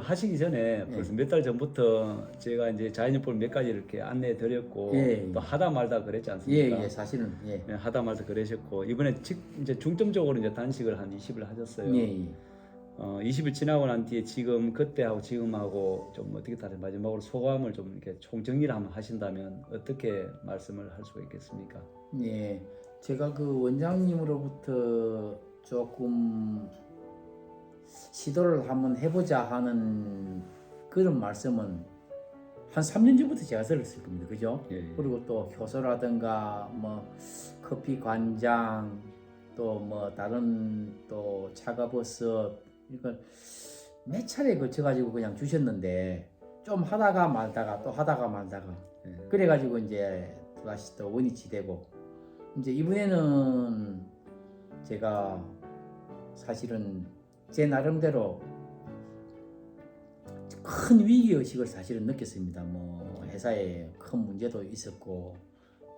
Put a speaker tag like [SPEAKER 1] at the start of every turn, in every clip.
[SPEAKER 1] 프로그램을 하시기 전에 벌써 몇 달 전부터 제가 이제 자연요법 몇 가지 이렇게 안내해 드렸고
[SPEAKER 2] 예,
[SPEAKER 1] 또 하다 말다 그랬지
[SPEAKER 2] 예,
[SPEAKER 1] 않습니까?
[SPEAKER 2] 예, 사실은 예.
[SPEAKER 1] 네, 하다 말다 그러셨고 이번에 직, 이제 중점적으로 이제 단식을 한 20일 하셨어요.
[SPEAKER 2] 예, 예.
[SPEAKER 1] 어, 20일 지나고 난 뒤에 지금 그때하고 지금하고 좀 어떻게 다른 마지막으로 소감을 좀 이렇게 총정리를 한번 하신다면 어떻게 말씀을 할 수가 있겠습니까?
[SPEAKER 2] 예, 제가 그 원장님으로부터 조금 시도를 한번 해보자 하는 그런 말씀은 한 3년 전부터 제가 들었을 겁니다. 그죠?
[SPEAKER 1] 예, 예.
[SPEAKER 2] 그리고 또 효소라든가 뭐 커피 관장 또 뭐 다른 또 차가버섯 이걸 몇 차례 거쳐 가지고 그냥 주셨는데 좀 하다가 말다가 또 하다가 말다가
[SPEAKER 1] 예.
[SPEAKER 2] 그래 가지고 이제 다시 또 원위치 되고 이제 이번에는 제가 사실은 제 나름대로 큰 위기 의식을 사실은 느꼈습니다. 뭐 회사에 큰 문제도 있었고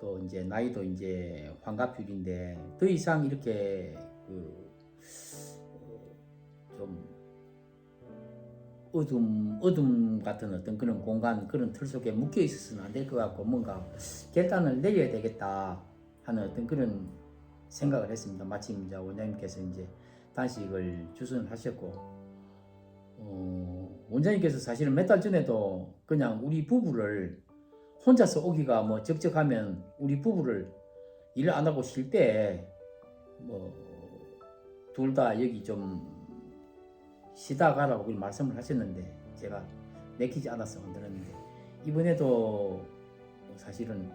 [SPEAKER 2] 또 이제 나이도 이제 환갑율인데 더 이상 이렇게 그 좀 어둠 어둠 같은 어떤 그런 공간 그런 틀 속에 묶여 있어서는 안될 것 같고 뭔가 결단을 내려야 되겠다 하는 어떤 그런 생각을 했습니다. 마침 이제 원장님께서 이제 단식을 추천하셨고 어, 원장님께서 사실은 몇 달 전에도 그냥 우리 부부를 혼자서 오기가 뭐 적적하면 우리 부부를 일안 하고 쉴 때 뭐 둘 다 여기 좀 쉬다 가라고 말씀을 하셨는데 제가 내키지 않아서 안 들었는데 이번에도 사실은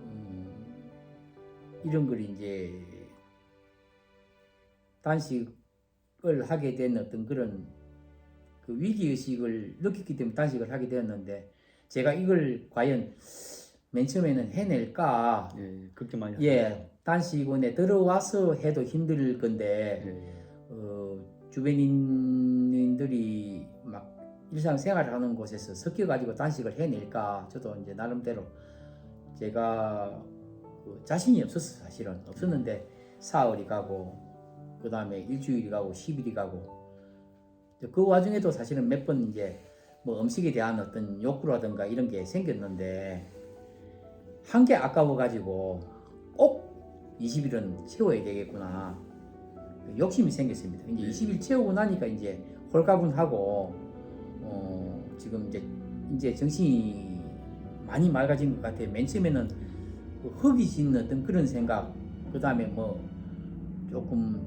[SPEAKER 2] 음, 이런 걸 이제 단식을 하게 된 어떤 그런 그 위기 의식을 느꼈기 때문에 단식을 하게 되었는데 제가 이걸 과연 맨 처음에는 해낼까
[SPEAKER 1] 예, 그렇게 많이
[SPEAKER 2] 예 단식원에 들어와서 해도 힘들 건데.
[SPEAKER 1] 예, 예.
[SPEAKER 2] 어, 주변인들이 막 일상생활을 하는 곳에서 섞여가지고 단식을 해낼까 저도 이제 나름대로 제가 그 자신이 없었어 사실은 없었는데 사흘이 가고 그 다음에 일주일이 가고 10일이 가고 그 와중에도 사실은 몇 번 이제 뭐 음식에 대한 어떤 욕구라든가 이런 게 생겼는데 한 게 아까워가지고 꼭 20일은 채워야 되겠구나 그 욕심이 생겼습니다. 이제
[SPEAKER 1] 네.
[SPEAKER 2] 20일 채우고 나니까 이제 홀가분하고 어 지금 이제 이제 정신이 많이 맑아진 것 같아요. 맨 처음에는 그 허기진 어떤 그런 생각, 그 다음에 뭐 조금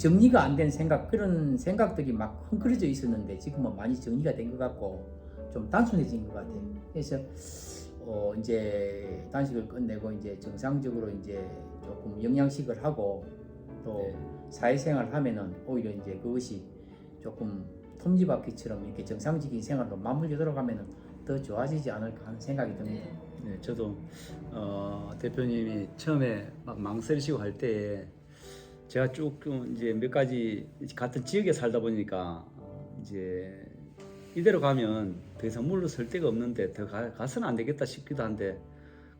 [SPEAKER 2] 정리가 안 된 생각 그런 생각들이 막 흥그러져 있었는데 지금은 많이 정리가 된 것 같고 좀 단순해진 것 같아요. 그래서 어 이제 단식을 끝내고 이제 정상적으로 이제 조금 영양식을 하고 또
[SPEAKER 1] 네.
[SPEAKER 2] 사회생활 하면은 오히려 이제 그것이 조금 톱니바퀴처럼 이렇게 정상적인 생활로 맞물려 들어가면은 더 좋아지지 않을까 하는 생각이 듭니다.
[SPEAKER 1] 네, 저도 어, 대표님이 처음에 막 망설이시고 할 때에 제가 조금 이제 몇 가지 같은 지역에 살다 보니까 어, 이제 이대로 가면 더 이상 물러설 데가 없는데 더 가, 가서는 안 되겠다 싶기도 한데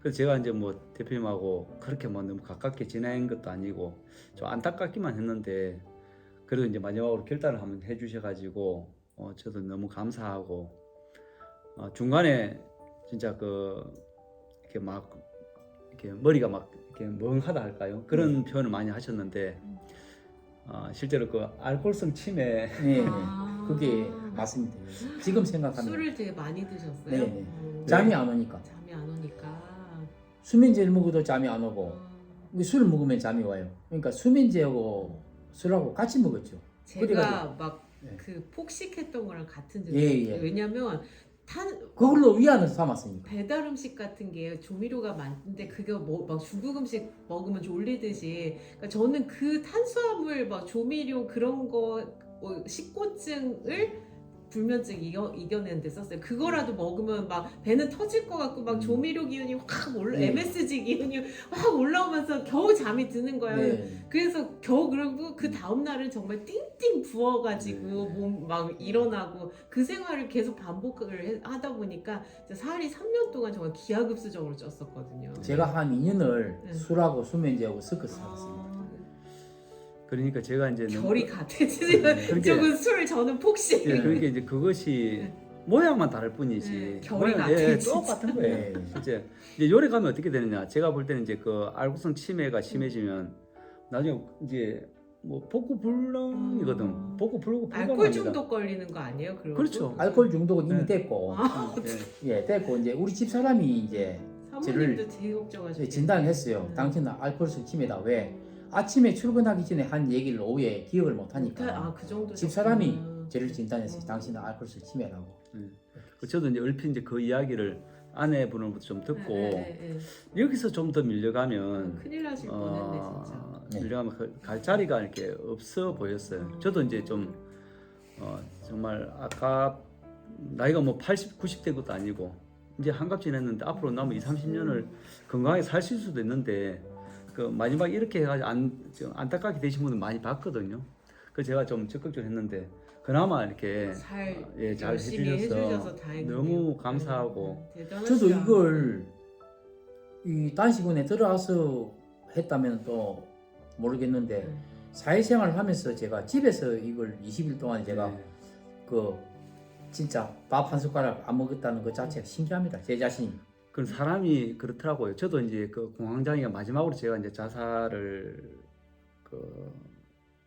[SPEAKER 1] 그래서 제가 이제 뭐 대표님하고 그렇게 뭐 너무 가깝게 지낸 것도 아니고 좀 안타깝기만 했는데 그래도 이제 마지막으로 결단을 한번 해주셔가지고 어, 저도 너무 감사하고 어, 중간에 진짜 그 이렇게 막 이렇게 머리가 막 이렇게 멍하다 할까요? 그런 표현을 많이 하셨는데 어, 실제로 그 알코올성 치매
[SPEAKER 2] 네,
[SPEAKER 3] 아.
[SPEAKER 2] 그게 맞습니다. 지금 생각하면
[SPEAKER 3] 술을 되게 많이 드셨어요?
[SPEAKER 2] 네, 네.
[SPEAKER 3] 어.
[SPEAKER 2] 잠이 안 오니까
[SPEAKER 3] 잠이 안 오니까.
[SPEAKER 2] 수면제를 먹어도 잠이 안 오고
[SPEAKER 3] 어.
[SPEAKER 2] 술을 먹으면 잠이 와요. 그러니까 수면제하고 술하고 같이 먹었죠.
[SPEAKER 3] 제가
[SPEAKER 2] 그래가지고.
[SPEAKER 3] 막
[SPEAKER 2] 네.
[SPEAKER 3] 그 폭식했던 거랑 같은 증상.
[SPEAKER 2] 예,
[SPEAKER 3] 예,
[SPEAKER 2] 예.
[SPEAKER 3] 왜냐면 탄
[SPEAKER 2] 그걸로 위안을 삼았으니까.
[SPEAKER 3] 배달 음식 같은 게 조미료가 많은데 그게 뭐, 막 중국 음식 먹으면 졸리듯이 그러니까 저는 그 탄수화물 막 조미료 그런 거 어, 식곤증을 불면증 이겨, 이겨내는 데 썼어요. 그거라도 먹으면 막 배는 터질 것 같고 막
[SPEAKER 2] 음.
[SPEAKER 3] 조미료 기운이 확 올라
[SPEAKER 2] 네.
[SPEAKER 3] MSG 기운이 확 올라오면서 겨우 잠이 드는 거예요.
[SPEAKER 2] 네.
[SPEAKER 3] 그래서 겨우 그러고 그 다음 날은 정말 띵띵 부어가지고
[SPEAKER 1] 네.
[SPEAKER 3] 몸막 일어나고 그 생활을 계속 반복을 해- 하다 보니까 살이 3년 동안 정말 기하급수적으로 쪘었거든요.
[SPEAKER 2] 제가 한 2년을
[SPEAKER 3] 네.
[SPEAKER 2] 술하고 수면제하고 섞어서 살았습니다.
[SPEAKER 3] 아,
[SPEAKER 1] 그러니까 제가 이제
[SPEAKER 3] 결이 같아지는
[SPEAKER 1] 네, 그렇게-
[SPEAKER 3] 쪽은 술 저는 폭식.
[SPEAKER 1] 예, 그러니까 이제 그것이 모양만 다를 뿐이지.
[SPEAKER 3] 네, 결이
[SPEAKER 1] 모양-
[SPEAKER 3] 같아,
[SPEAKER 1] 예. 똑같은 거예요.
[SPEAKER 2] 네.
[SPEAKER 1] 이제 이제 요래 가면 어떻게 되느냐? 제가 볼 때는 이제 그 알코올성 치매가 심해지면 나중에 이제 뭐 복구 불능이거든.
[SPEAKER 3] 음.
[SPEAKER 1] 복구 불구
[SPEAKER 3] 알코올. 중독 걸리는 거 아니에요? 그리고
[SPEAKER 1] 그렇죠.
[SPEAKER 2] 알코올 중독은 이미
[SPEAKER 1] 네.
[SPEAKER 2] 됐고
[SPEAKER 3] 아,
[SPEAKER 1] 예.
[SPEAKER 2] 예 됐고 이제 우리 집 사람이 이제
[SPEAKER 3] 사모님도 되게 걱정하시죠.
[SPEAKER 2] 진단을 했어요.
[SPEAKER 3] 네.
[SPEAKER 2] 당신은 알코올성 치매다. 왜? 아침에 출근하기 전에 한 얘기를 오후에 기억을 못 하니까
[SPEAKER 3] 아 그 정도.
[SPEAKER 2] 집 사람이 저를 진단했어요.
[SPEAKER 3] 음.
[SPEAKER 2] 당신은 알코올성 치매라고.
[SPEAKER 1] 그 저도 이제 얼핏 이제 그 이야기를 아내분으로부터 좀 듣고 여기서 좀 더 밀려가면
[SPEAKER 3] 큰일 나실 뻔했네 진짜.
[SPEAKER 2] 네.
[SPEAKER 1] 밀려가면 그- 갈 자리가 이렇게 없어 보였어요.
[SPEAKER 3] 음.
[SPEAKER 1] 저도 이제 좀 어, 정말 아까 나이가 뭐 80, 90대 것도 아니고 이제 한갑 지냈는데 앞으로 남은 2, 30년을 건강하게 사실 수도 있는데 그 마지막 이렇게 해가지고 안, 좀 안타깝게 되신 분들 많이 봤거든요. 그 제가 좀 적극적으로 했는데 그나마 이렇게
[SPEAKER 3] 잘,
[SPEAKER 1] 예, 잘
[SPEAKER 3] 열심히
[SPEAKER 1] 해주셔서. 너무 감사하고
[SPEAKER 3] 네.
[SPEAKER 2] 저도 이걸 이 단식원에 들어와서 했다면 또 모르겠는데
[SPEAKER 3] 음.
[SPEAKER 2] 사회생활을 하면서 제가 집에서 이걸 20일 동안 제가
[SPEAKER 1] 네.
[SPEAKER 2] 그 진짜 밥 한 숟가락 안 먹었다는 것 자체가 신기합니다. 제 자신이.
[SPEAKER 1] 그런 사람이 그렇더라고요. 저도 이제 그 공황장애가 마지막으로 제가 이제 자살을 그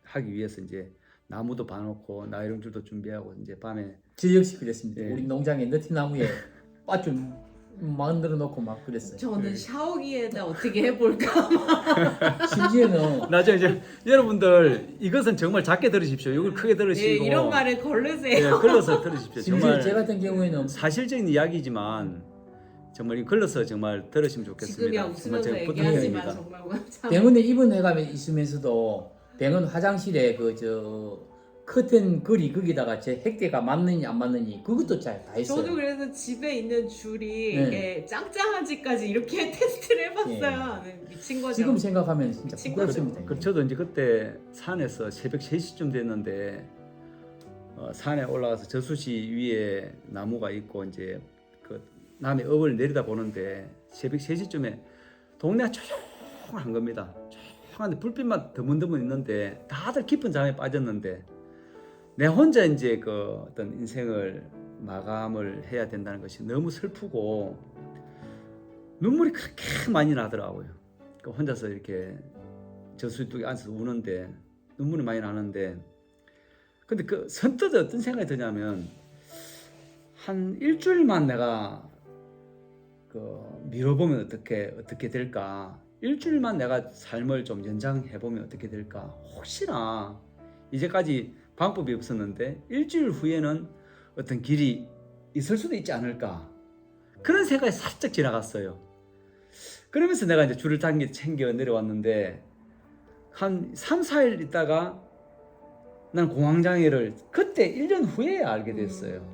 [SPEAKER 1] 하기 위해서 이제 나무도 봐놓고 나이롱줄도 준비하고 이제 밤에
[SPEAKER 2] 저 역시 그랬습니다.
[SPEAKER 1] 예.
[SPEAKER 2] 우리 농장에 너티나무에 밭줄 만들어 놓고 막 그랬어요.
[SPEAKER 3] 저는 샤워기에다 어떻게 해볼까?
[SPEAKER 2] 심지어는
[SPEAKER 1] 나중에 이제 여러분들 이것은 정말 작게 들으십시오. 이걸 크게
[SPEAKER 3] 네,
[SPEAKER 1] 들으시고
[SPEAKER 3] 이런 말을
[SPEAKER 1] 예,
[SPEAKER 3] 걸르세요.
[SPEAKER 1] 걸러서 들으십시오.
[SPEAKER 2] 심지어
[SPEAKER 1] 정말
[SPEAKER 2] 제 같은 경우에는
[SPEAKER 1] 사실적인 이야기지만 정말 이 걸러서 정말 들으시면 좋겠습니다.
[SPEAKER 3] 지금이야
[SPEAKER 1] 정말
[SPEAKER 3] 웃으면서
[SPEAKER 1] 제가
[SPEAKER 3] 얘기하지만
[SPEAKER 1] 부탁드립니다.
[SPEAKER 3] 정말 참.
[SPEAKER 2] 병원에 입원해가 있으면서도 병원 화장실에 그 저 커튼 거리 거기다가 제 핵대가 맞느니 안 맞느니 그것도 잘다 했어요.
[SPEAKER 3] 저도 그래서 집에 있는 줄이
[SPEAKER 2] 네.
[SPEAKER 3] 이게 짱짱한지까지 이렇게 테스트를 해봤어요. 네, 미친 거죠.
[SPEAKER 2] 지금 생각하면 진짜
[SPEAKER 3] 미친
[SPEAKER 2] 부끄럽습니다.
[SPEAKER 1] 그 저도 이제 그때 산에서 새벽 3시쯤 됐는데 어, 산에 올라가서 저수지 위에 나무가 있고 이제 그 남의 업을 내리다 보는데 새벽 3시쯤에 동네가 조용한 겁니다. 조용한데 불빛만 드문드문 있는데 다들 깊은 잠에 빠졌는데 내 혼자 이제 그 어떤 인생을 마감을 해야 된다는 것이 너무 슬프고 눈물이 그렇게 많이 나더라고요. 그 혼자서 이렇게 저수지 뚝에 앉아서 우는데 눈물이 많이 나는데 근데 그 선뜻 어떤 생각이 드냐면 한 일주일만 내가 그 미뤄보면 어떻게 어떻게 될까 일주일만 내가 삶을 좀 연장해 보면 어떻게 될까 혹시나 이제까지 방법이 없었는데 일주일 후에는 어떤 길이 있을 수도 있지 않을까 그런 생각이 살짝 지나갔어요. 그러면서 내가 이제 줄을 당겨 챙겨 내려왔는데 한 3, 4일 있다가 난 공황장애를 그때 1년 후에 알게 됐어요.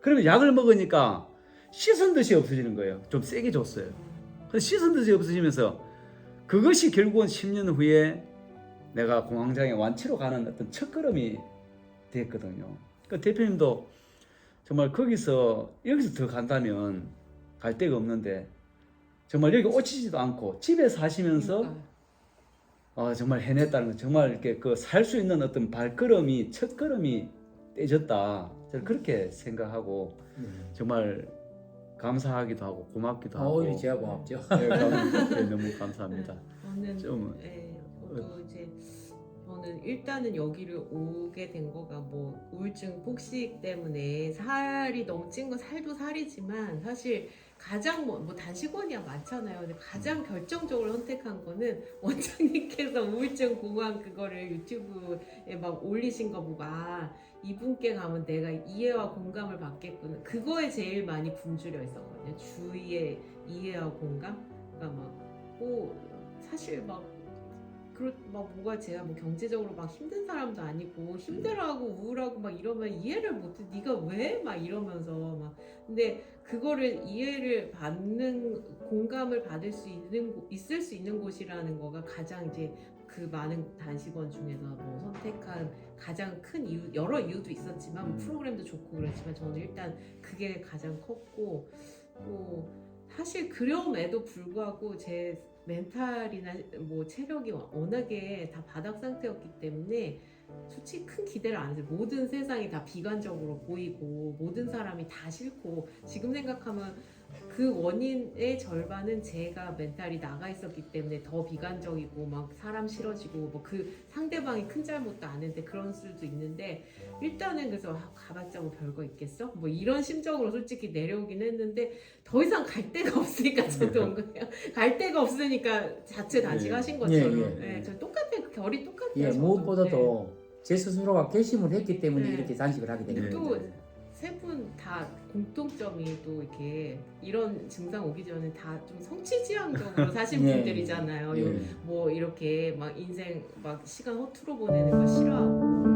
[SPEAKER 1] 그러면 약을 먹으니까 씻은 듯이 없어지는 거예요. 좀 세게 줬어요. 근데 씻은 듯이 없어지면서 그것이 결국은 10년 후에 내가 공황장애 완치로 가는 어떤 첫걸음이 됐거든요. 그 대표님도 정말 거기서 여기서 더 간다면 갈 데가 없는데 정말 여기 오치지도 않고 집에 사시면서. 어, 정말 해냈다는 건 정말 이렇게 그 살 수 있는 어떤 발걸음이 첫 걸음이 떼졌다. 저는 그렇게 생각하고
[SPEAKER 2] 음.
[SPEAKER 1] 정말 감사하기도 하고 고맙기도 하고.
[SPEAKER 2] 어, 이 제가 고맙죠.
[SPEAKER 1] 네, 감- 네, 너무 감사합니다.
[SPEAKER 3] 저는
[SPEAKER 1] 좀-
[SPEAKER 3] 예, 저도 이제 저는 일단은 여기를 오게 된 거가 뭐 우울증 폭식 때문에 살이 너무 찐 건 살도 살이지만 사실 가장 뭐, 뭐 단식원이야 많잖아요. 근데 가장 결정적으로 선택한 거는 원장님께서 우울증 공황 그거를 유튜브에 막 올리신 거 보고 아 이분께 가면 내가 이해와 공감을 받겠구나. 그거에 제일 많이 굶주려 있었거든요. 주위의 이해와 공감. 그러니까 막뭐 사실 막 그렇 막 뭐가 제가 뭐 경제적으로 막 힘든 사람도 아니고 힘들어하고 우울하고 막 이러면 이해를 못해. 네가 왜? 막 이러면서 막. 근데 그거를 이해를 받는 공감을 받을 수 있는 곳- 있을 수 있는 곳이라는 거가 가장 이제 그 많은 단식원 중에서 뭐 선택한 가장 큰 이유 여러 이유도 있었지만 뭐
[SPEAKER 1] 음.
[SPEAKER 3] 프로그램도 좋고 그렇지만 저는 일단 그게 가장 컸고 또 사실 그럼에도 불구하고 제 멘탈이나 뭐 체력이 워낙에 다 바닥 상태였기 때문에 솔직히 큰 기대를 안 했어요. 모든 세상이 다 비관적으로 보이고 모든 사람이 다 싫고 지금 생각하면 그 원인의 절반은 제가 멘탈이 나가 있었기 때문에 더 비관적이고 막 사람 싫어지고 뭐 그 상대방이 큰 잘못도 아는데 그런 수도 있는데 일단은 그래서 아, 가봤자 뭐 별거 있겠어? 뭐 이런 심정으로 솔직히 내려오긴 했는데 더 이상 갈 데가 없으니까 저도 온 거예요. 갈 데가 없으니까 자체 단식하신 것처럼.
[SPEAKER 2] 예,
[SPEAKER 3] 예,
[SPEAKER 1] 예.
[SPEAKER 3] 저 똑같아요. 결이 똑같아요.
[SPEAKER 2] 예,
[SPEAKER 3] 저도.
[SPEAKER 2] 무엇보다도 제 스스로가 결심을 했기 때문에
[SPEAKER 3] 네.
[SPEAKER 2] 이렇게 단식을 하게
[SPEAKER 1] 네,
[SPEAKER 2] 되는 거죠.
[SPEAKER 1] 네.
[SPEAKER 3] 세 분 다 공통점이 또 이렇게 이런 증상 오기 전에 다 좀 성취지향적으로 사신
[SPEAKER 2] 예.
[SPEAKER 3] 분들이잖아요. 요-
[SPEAKER 1] 예.
[SPEAKER 3] 뭐 이렇게 막 인생 막 시간 허투루 보내는 거 싫어하고